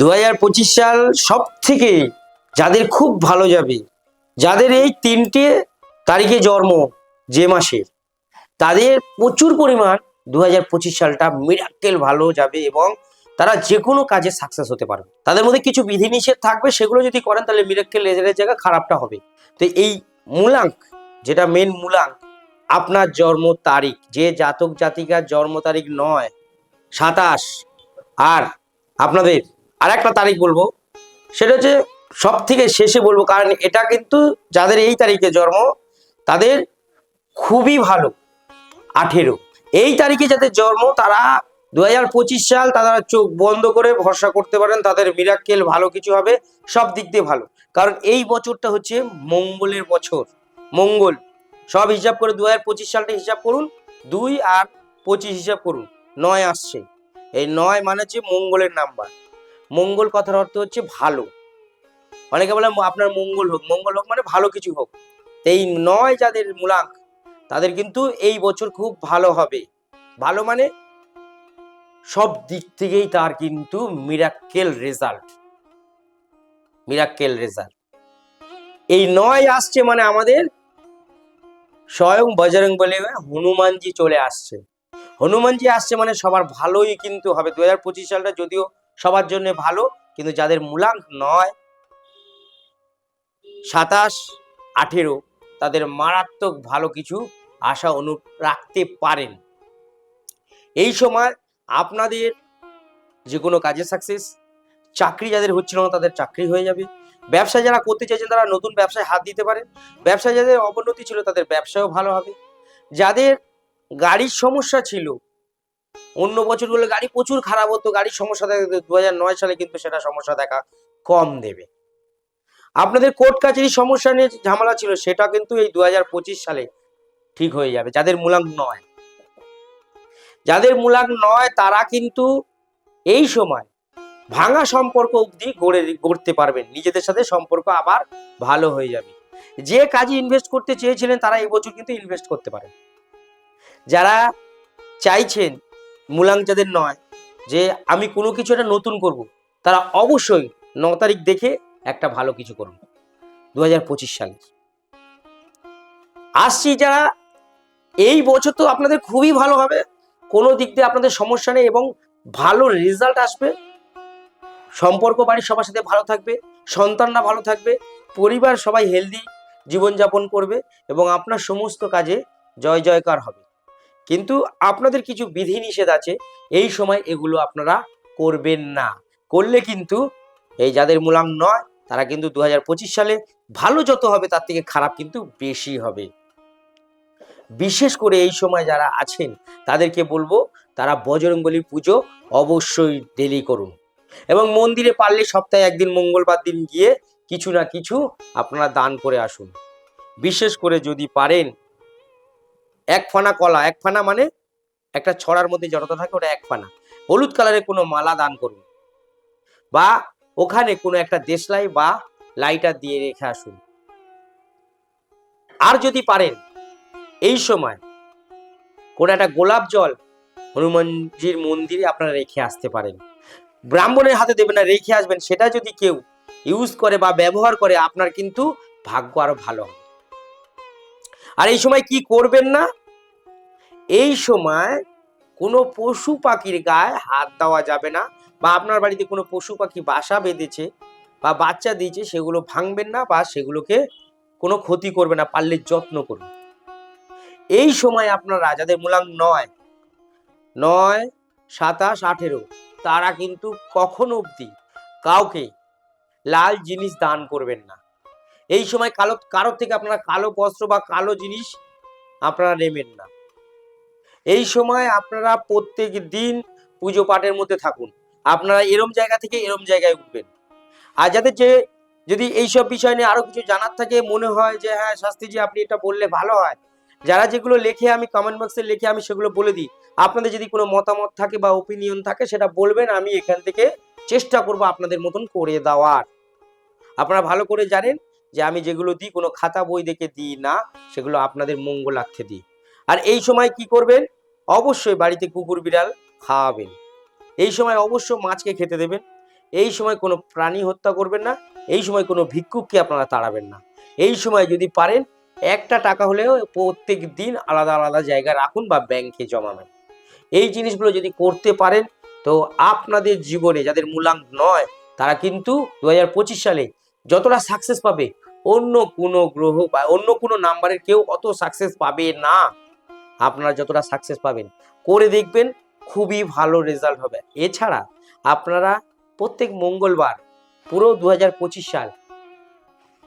দু হাজার পঁচিশ সাল সব থেকে যাদের খুব ভালো যাবে, যাদের এই তিনটে তারিখে জন্ম যে মাসে, তাদের প্রচুর পরিমাণ দু হাজার পঁচিশ সালটা মিরাক্কেল ভালো যাবে এবং তারা যে কোনো কাজে সাকসেস হতে পারবে। তাদের মধ্যে কিছু বিধিনিষেধ থাকবে, সেগুলো যদি করেন তাহলে মিরাক্কেল রেজাল্টের জায়গা খারাপটা হবে। তো এই মূলাঙ্ক, যেটা মেন মূলাঙ্ক, আপনার জন্ম তারিখ, যে জাতক জাতিকার জন্ম তারিখ নয়, সাতাশ, আর আপনাদের আর একটা তারিখ বলব। সেটা হচ্ছে সব থেকে শেষে বলব, কারণ এটা কিন্তু যাদের এই তারিখে জন্ম, তাদের খুবই ভালো, আঠেরো। এই তারিখে যাদের জন্ম, তারা দু হাজার পঁচিশ সাল তারা চোখ বন্ধ করে ভরসা করতে পারেন, তাদের মিরাক্কেল ভালো কিছু হবে, সব দিক দিয়ে ভালো। কারণ এই বছরটা হচ্ছে মঙ্গলের বছর। মঙ্গল, সব হিসাব করে দু হাজার পঁচিশ সালটা হিসাব করুন, দুই আর পঁচিশ হিসাব করুন, নয় আসছে। এই নয় মানে হচ্ছে মঙ্গলের নাম্বার। মঙ্গল কথার অর্থ হচ্ছে ভালো। অনেকে বলে আপনার মঙ্গল হোক মঙ্গল হোক মানে ভালো কিছু হোক। এই নয় যাদের মূলাঙ্ক, তাদের কিন্তু এই বছর খুব ভালো হবে। ভালো মানে সব দিক থেকেই তার কিন্তু মিরাক্কেল রেজাল্ট মিরাক্কেল রেজাল্ট এই নয় আসছে মানে আমাদের স্বয়ং বজরং বলে হনুমানজি চলে আসছে। হনুমানজি আসছে মানে সবার ভালোই কিন্তু হবে। দু সালটা যদিও সবার জন্য ভালো, কিন্তু যাদের মূলাঙ্ক নয়, সাতাশ, আঠেরো, তাদের মারাত্মক ভালো কিছু আশা অনু রাখতে পারেন। এই সময় আপনাদের যে কোনো কাজে সাকসেস চাকরি যাদের হচ্ছিল না তাদের চাকরি হয়ে যাবে। ব্যবসা যারা করতে চাইছেন তারা নতুন ব্যবসায় হাত দিতে পারেন ব্যবসায় যাদের অবনতি ছিল তাদের ব্যবসাও ভালো হবে। যাদের গাড়ির সমস্যা ছিল অন্য বছরগুলো গাড়ি প্রচুর খারাপ হতো, গাড়ির সমস্যা দেখা দু নয় সালে কিন্তু সেটা সমস্যা দেখা কম দেবে। আপনাদের কোর্ট কাছারির সমস্যা নিয়ে ঝামেলা ছিল, সেটা কিন্তু এই দু সালে ঠিক হয়ে যাবে। যাদের মূলাঙ্ক নয়। যাদের মূলাঙ্ক নয়, তারা কিন্তু এই সময় ভাঙা সম্পর্ক অবধি গড়ে, গড়তে পারবেন। নিজেদের সাথে সম্পর্ক আবার ভালো হয়ে যাবে। যে কাজে ইনভেস্ট করতে চেয়েছিলেন, তারা এই বছর কিন্তু ইনভেস্ট করতে পারেন। যারা চাইছেন মূলাঙ্ক যাদের নয়, যে আমি কোনো কিছু একটা নতুন করব, তারা অবশ্যই ন তারিখ দেখে একটা ভালো কিছু করুন দু হাজার পঁচিশ সালে। আসছি যারা, এই বছর তো আপনাদের খুবই ভালো হবে, কোনো দিক দিয়ে আপনাদের সমস্যা নেই এবং ভালো রেজাল্ট আসবে। সম্পর্ক বাড়ির সবার সাথে ভালো থাকবে, সন্তানরা ভালো থাকবে, পরিবার সবাই হেলদি জীবনযাপন করবে এবং আপনার সমস্ত কাজে জয় জয়কার হবে। কিন্তু আপনাদের কিছু বিধি নিষেধ আছে, এই সময় এগুলো আপনারা করবেন না। করলে কিন্তু এই যাদের মূলাঙ্ক নয়, তারা কিন্তু দু হাজার পঁচিশ সালে ভালো যত হবে তার থেকে খারাপ কিন্তু বেশি হবে। বিশেষ করে এই সময় যারা আছেন, তাদেরকে বলব তারা বজরংবলীর পুজো অবশ্যই ডেলি করুন। এবং মন্দিরে পারলে সপ্তাহে একদিন, মঙ্গলবার দিন গিয়ে কিছু না কিছু আপনারা দান করে আসুন। বিশেষ করে যদি পারেন এক ফানা কলা, এক ফানা মানে একটা ছড়ার মধ্যে জড়তা থাকে ওটা এক ফানা। হলুদ কালারের কোনো মালা দান করুন। বা ওখানে কোনো একটা দেশলাই বা লাইটার দিয়ে রেখে আসুন। আর যদি পারেন, এই সময় কোনো একটা গোলাপ জল হনুমানজির মন্দিরে আপনারা রেখে আসতে পারেন। ব্রাহ্মণের হাতে দেবেন না, রেখে আসবেন। সেটা যদি কেউ ইউজ করে বা ব্যবহার করে, আপনার কিন্তু ভাগ্য আরও ভালো হবে। আর এই সময় কি করবেন না? এই সময় কোনো পশু পাখির গায়ে হাত দেওয়া যাবে না বা আপনার বাড়িতে কোনো পশু পাখি বাসা বেঁধেছে বা বাচ্চা দিয়েছে সেগুলো ভাঙবেন না বা সেগুলোকে কোনো ক্ষতি করবে না পারলে যত্ন করুন। এই সময় আপনারা যাদের মূলাঙ্ক নয় নয়, সাতাশ, আঠেরো, তারা কিন্তু কখনো অবধি কাউকে লাল জিনিস দান করবেন না। এই সময় কালো, কারোর থেকে আপনারা কালো বস্ত্র বা কালো জিনিস আপনারা নেবেন না। এই সময় আপনারা প্রত্যেক দিন পুজো পাঠের মধ্যে থাকুন। আপনারা এরম জায়গা থেকে এরম জায়গায় উঠবেন। আর যাদের যে, যদি এইসব বিষয় নিয়ে আরও কিছু জানার থাকে, মনে হয় যে হ্যাঁ শাস্ত্রীজি আপনি এটা বললে ভালো হয়। যারা যেগুলো লেখে আমি কমেন্ট বক্সে লিখে আমি সেগুলো বলে দিই। আপনাদের যদি কোনো মতামত থাকে বা ওপিনিয়ন থাকে, সেটা বলবেন, আমি এখান থেকে চেষ্টা করব আপনাদের মতন করে দেওয়ার। আপনারা ভালো করে জানেন যে আমি যেগুলো দিই, কোনো খাতা বই দেখে দিই না, সেগুলো আপনাদের মঙ্গলার্থে দিই। আর এই সময় কি করবেন? অবশ্যই বাড়িতে কুকুর বিড়াল খাওয়াবেন। এই সময় অবশ্য মাছকে খেতে দেবেন। এই সময় কোনো প্রাণী হত্যা করবেন না। এই সময় কোনো ভিক্ষুককে আপনারা তাড়াবেন না। এই সময় যদি পারেন, একটা টাকা হলেও প্রত্যেক দিন আলাদা আলাদা জায়গায় রাখুন বা ব্যাংকে জমাবেন। এই জিনিসগুলো যদি করতে পারেন, তো আপনাদের জীবনে যাদের মূলাঙ্ক নয়, তারা কিন্তু দু হাজার পঁচিশ সালে যতটা সাকসেস পাবে, অন্য কোনো গ্রহ বা অন্য কোনো নাম্বারের কেউ অত সাকসেস পাবে না। আপনারা যতটা সাকসেস পাবেন, করে দেখবেন খুবই ভালো রেজাল্ট হবে। এছাড়া আপনারা প্রত্যেক মঙ্গলবার পুরো দু হাজার পঁচিশ সাল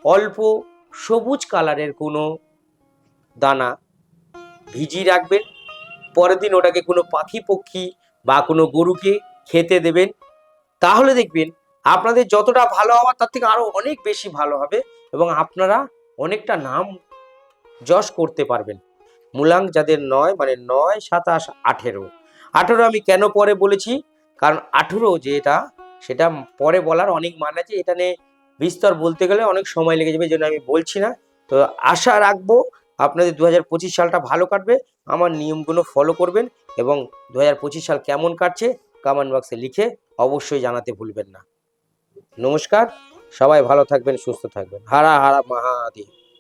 অল্প সবুজ কালারের কোনো দানা ভিজিয়ে রাখবেন। পরের দিন ওটাকে কোনো পাখি পক্ষী বা কোনো গরুকে খেতে দেবেন। তাহলে দেখবেন আপনাদের যতটা ভালো হওয়ার, তার থেকে আরও অনেক বেশি ভালো হবে এবং আপনারা অনেকটা নাম যশ করতে পারবেন। মূলাঙ্ক যাদের নয় মানে নয়, সাতাশ, আঠেরো। আঠেরো আমি কেন পরে বলেছি? কারণ আঠেরো যেটা সেটা পরে বলার অনেক মান আছে। এটা নিয়ে বিস্তর বলতে গেলে অনেক সময় লেগে যাবে জন্য আমি বলছি না। তো আশা রাখব আপনাদের দু হাজার পঁচিশ সালটা ভালো কাটবে। আমার নিয়মগুলো ফলো করবেন এবং দু হাজার পঁচিশ সাল কেমন কাটছে কমেন্ট বক্সে লিখে অবশ্যই জানাতে ভুলবেন না। নমস্কার সবাই ভালো থাকবেন সুস্থ থাকবেন। হারা হারা মহাদেব।